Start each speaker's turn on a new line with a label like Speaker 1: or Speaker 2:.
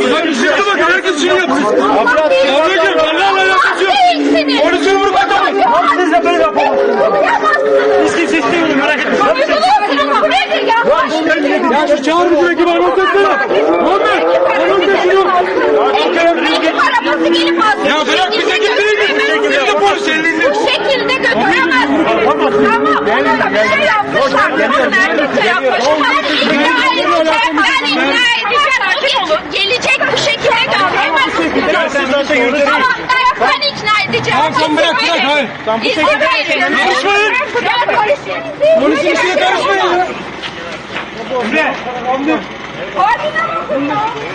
Speaker 1: Çıktı bakın herkes şunu yapsın. Ablacığım Allah'la alakası yok. Polisi vurup adamı.
Speaker 2: Siz de böyle yapamazsınız. Hiç kimse istemiyor merak etme.
Speaker 3: Uyguluyorsunuz. Bu nedir ya?
Speaker 1: Ya şu çağır müdür ekibi anons etsene. Muhammed anons et şunu.
Speaker 3: Ekip arabası gelip alsın.
Speaker 1: Ya bırak bize gitmeyin. Biz de polis elinde.
Speaker 3: Bu şekilde götüremezsiniz. Tamam. Ona da bir şey yapmışlar. Herkese yapmışlar. İkna edeceğim. Ben ikna edeceğim. Gelecek bu şekilde
Speaker 2: zaten yürütün.
Speaker 3: Tamam. Ben ikna edeceğim.
Speaker 1: Tamam, sen bırak, bırak, hayır.
Speaker 3: Verin.
Speaker 1: Karışmayın.
Speaker 3: Ben polisiniz.
Speaker 1: Polisin işine karışmayın ya.
Speaker 3: Koordinatörüm. Ben şikayetçi oluyorum.